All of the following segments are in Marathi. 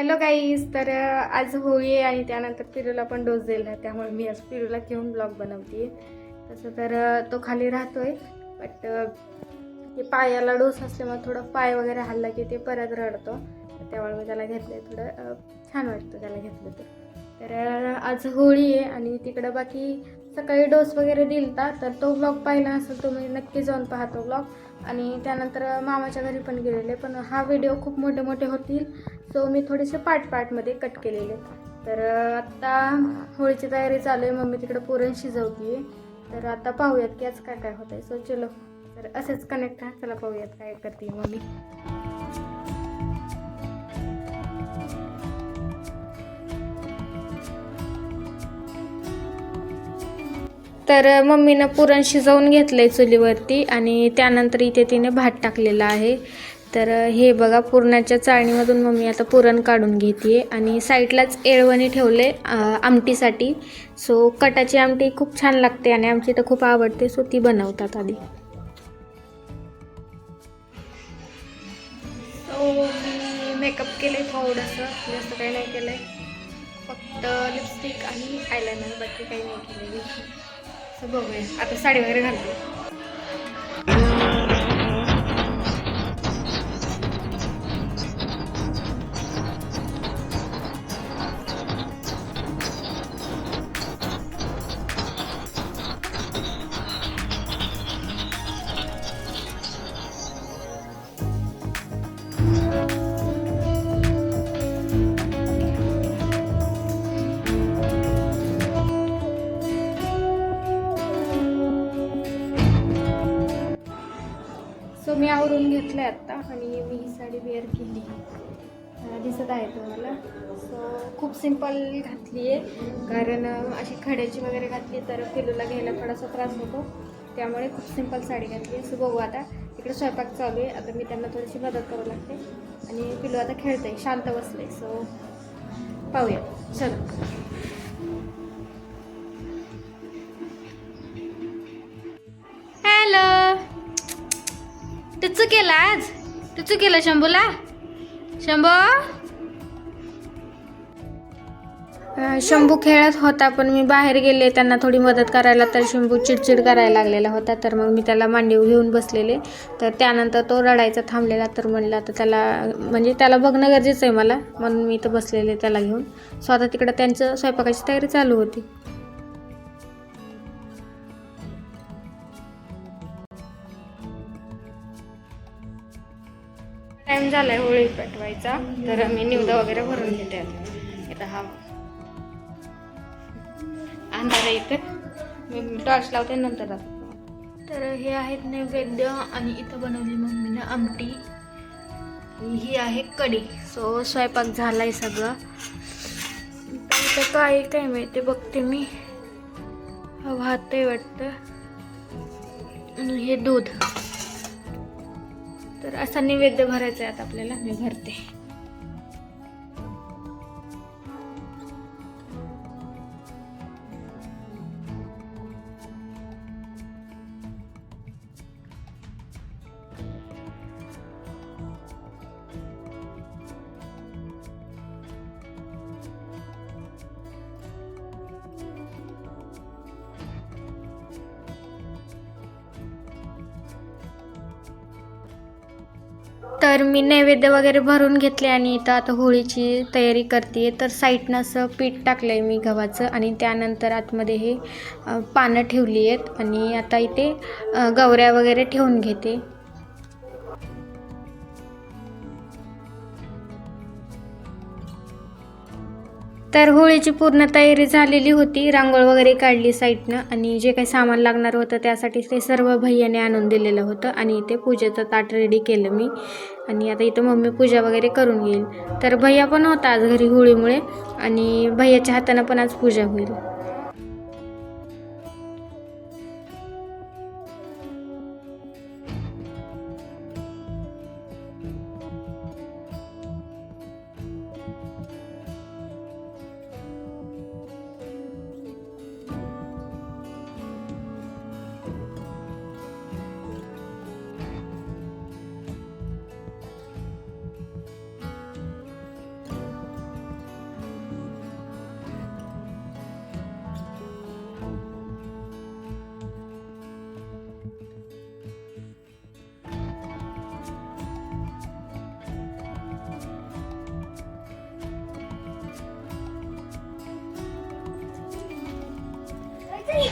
हॅलो गाईज तर आज होळी आहे आणि त्यानंतर पिरूला पण डोस दिला. त्यामुळे मी आज पिरूला घेऊन ब्लॉग बनवते तसं तर तो खाली राहतोय. बट ते पायाला डोस असल्यामुळे थोडं पाय वगैरे हल्ला की ते परत रडतो. त्यामुळे मी त्याला घेतलं आहे थोडं छान वाटतं त्याला घेतलं तर. तर आज होळी आहे आणि तिकडं बाकी सकाळी डोस वगैरे दिलता. तर तो ब्लॉग पाहिला असेल तुम्ही नक्की जाऊन पाहतो ब्लॉग आणि त्यानंतर मामाच्या घरी पण गेलेले. पण हा व्हिडिओ खूप मोठे मोठे होतील. सो मी थोडेसे पार्ट पार्टमध्ये कट केलेले. तर आत्ता होळीची तयारी चालू आहे. मम्मी तिकडं पुरण शिजवते तर आता पाहूयात की आज काय काय होत आहे सो चलो. तर असेच कनेक्ट हा चला पाहूयात काय करते मम्मी. तर मम्मीनं पुरण शिजवून घेतलंय चुलीवरती. आणि त्यानंतर इथे तिने भात टाकलेला आहे. तर हे बघा पुरणाच्या चाळणीमधून मम्मी आता पुरण काढून घेते आणि साईडलाच एळवणी ठेवले आमटीसाठी. सो कटाची आमटी खूप छान लागते आणि आमची तर खूप आवडते सो ती बनवतात आधी. सो मी मेकअप केले थोडंसं जास्त काही नाही केलंय. फक्त लिपस्टिक आणि आयलायनर बाकी काही नाही केलेली. सो बघूया. आता साडी वगैरे घालते. करून घेतलं आहे आत्ता आणि मी ही साडी वेअर केली. दिसत आहे तुम्हाला. सो खूप सिंपल घातली आहे. कारण अशी खड्याची वगैरे घातली तर पिलूला घ्यायला थोडासा त्रास होतो. त्यामुळे खूप सिंपल साडी घातली आहे. सो बघू आता. इकडे स्वयंपाक चालू आहे. आता मी त्यांना थोडीशी मदत करू लागते. आणि पिलू आता खेळते शांत बसले. सो पाहूया. चलो. टुचू केला आज? टुचू केलं शंभूला? शंभू? शंभू खेळत होता पण मी बाहेर गेले. त्यांना थोडी मदत करायला तर शंभू चिडचिड करायला लागलेला होता तर मग मी त्याला मांडीव घेऊन बसलेले. तर त्यानंतर तो रडायचा थांबलेला तर म्हणलं आता त्याला म्हणजे त्याला बघणं गरजेचं आहे मला. म्हणून मी इथं बसलेले त्याला घेऊन. स्वतः तिकडं त्यांचं स्वयंपाकाची तयारी चालू होती. टाइम झालाय होळी पेटवायचा. तर मी निवदा वगैरे भरून घेते आता. इथं हा अंधार आहे इथं. मी टॉर्च लावते नंतर. तर हे आहेत नैवेद्य आणि इथं बनवली मम्मीनं आमटी. ही आहे कढी. सो स्वयंपाक झालाय सगळं. तर इथं काय आहे काय माहिती बघते मी. हा भात आहे वाटतं. आणि हे दूध. तर असा नैवेद्य भरायचा आहे आता आपल्याला. मी भरते. तर मी नैवेद्य वगैरे भरून घेतले आणि इथं आता होळीची तयारी करते. तर साईडनं असं पीठ टाकलं आहे मी गव्हाचं आणि त्यानंतर आतमध्ये हे पानं ठेवली आहेत आणि आता इथे गवऱ्या वगैरे ठेवून घेते. तर होळीची पूर्ण तयारी झालेली होती. रांगोळ वगैरे काढली साईडनं आणि जे काही सामान लागणार होतं त्यासाठी ते सर्व भैयाने आणून दिलेलं होतं आणि इथे पूजेचं ताट रेडी केलं मी. आणि आता इथं मम्मी पूजा वगैरे करून घेईल तर भैया पण होता आज घरी होळीमुळे आणि भैयाच्या हातानं पण आज पूजा होईल.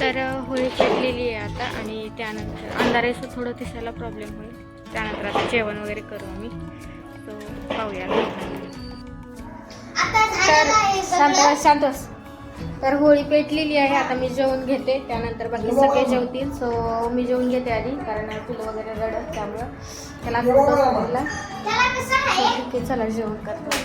तर होळी पेटलेली आहे आता आणि त्यानंतर अंधाराचं थोडं दिसायला प्रॉब्लेम होईल. त्यानंतर आता जेवण वगैरे करू आम्ही. तो पाहूया. तर शांत बस. तर होळी पेटलेली आहे आता मी जेवण घेते. त्यानंतर बाकी सगळे जेवतील. सो मी जेवण घेते आधी कारण पिलं वगैरे रडत त्यामुळं. त्याला चला जेवण करतो.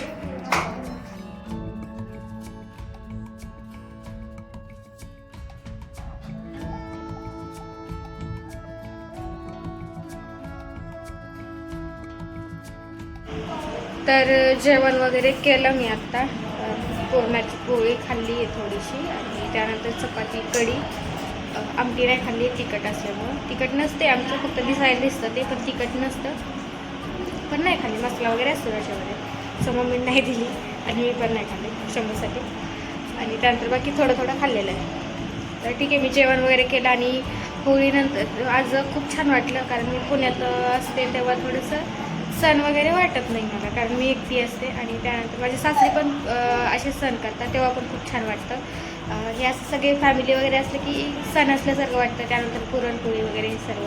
तर जेवण वगैरे केलं मी आत्ता. अ, पोळी खाल्ली आहे थोडीशी आणि त्यानंतर चपाती कढी. आमटी नाही खाल्ली तिखट असल्यामुळं. तिखट नसते आमचं फक्त दिसायला दिसतं ते पण तिखट नसतं. पण नाही खाल्ली मसाला वगैरे असतो त्याच्यामध्ये. सो मम्मी नाही दिली आणि मी पण नाही खाल्ली शंभरसाठी. आणि त्यानंतर बाकी थोडं थोडं खाल्लेलं आहे. तर ठीक आहे मी जेवण वगैरे केलं आणि होळीनंतर आज खूप छान वाटलं कारण मी पुण्यात असते तेव्हा थोडंसं सण वगैरे वाटत नाही मला कारण मी एकटी असते आणि त्यानंतर माझे सासरे पण असे सण करतात तेव्हा पण खूप छान वाटतं. हे असं सगळे फॅमिली वगैरे असले की सण असल्यासारखं वाटतं त्यानंतर पुरणपोळी वगैरे हे सर्व.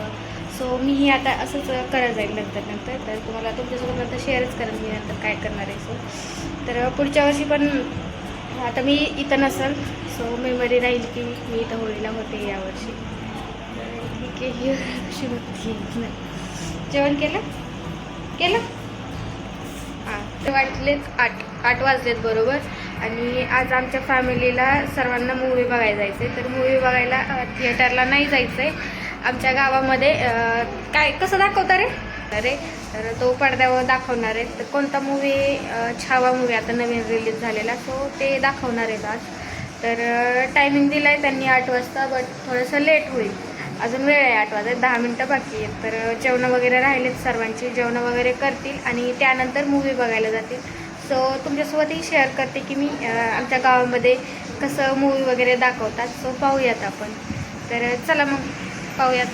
सो मी ही आता असंच करत जाईल नंतर नंतर. तर तुम्हाला तुमच्यासोबत नंतर शेअरच करेन मी नंतर काय करणार आहे. सो तर पुढच्या वर्षी पण आता मी इथं नसेल. सो मेमरी राहील की मी इथं होळीला होते यावर्षी ठीक आहे ही अशी होती जेवण केलं? केलं? हां ते वाटलेच आठ आठ वाजलेत बरोबर. आणि आज आमच्या फॅमिलीला सर्वांना मूवी बघायला जायचं आहे तर मूवी बघायला थिएटरला नाही जायचं आहे आमच्या गावामध्ये काय कसं दाखवता रे? अरे तर तो पडद्यावर दाखवणार आहे. तर कोणता मूवी छावा मूवी आता नवीन रिलीज झालेला सो ते दाखवणार आहेत आज. तर टायमिंग दिला आहे त्यांनी आठ वाजता बट थोडंसं लेट होईल. अजून वेळ आहे आठ वाजता दहा मिनटं बाकी आहेत तर जेवणं वगैरे राहिलेत सर्वांची जेवणं वगैरे करतील आणि त्यानंतर मूवी बघायला जातील सो तुमच्यासोबतही शेअर करते की मी आमच्या गावामध्ये कसं मूवी वगैरे दाखवतात सो पाहूयात आपण तर चला मग पाहूयात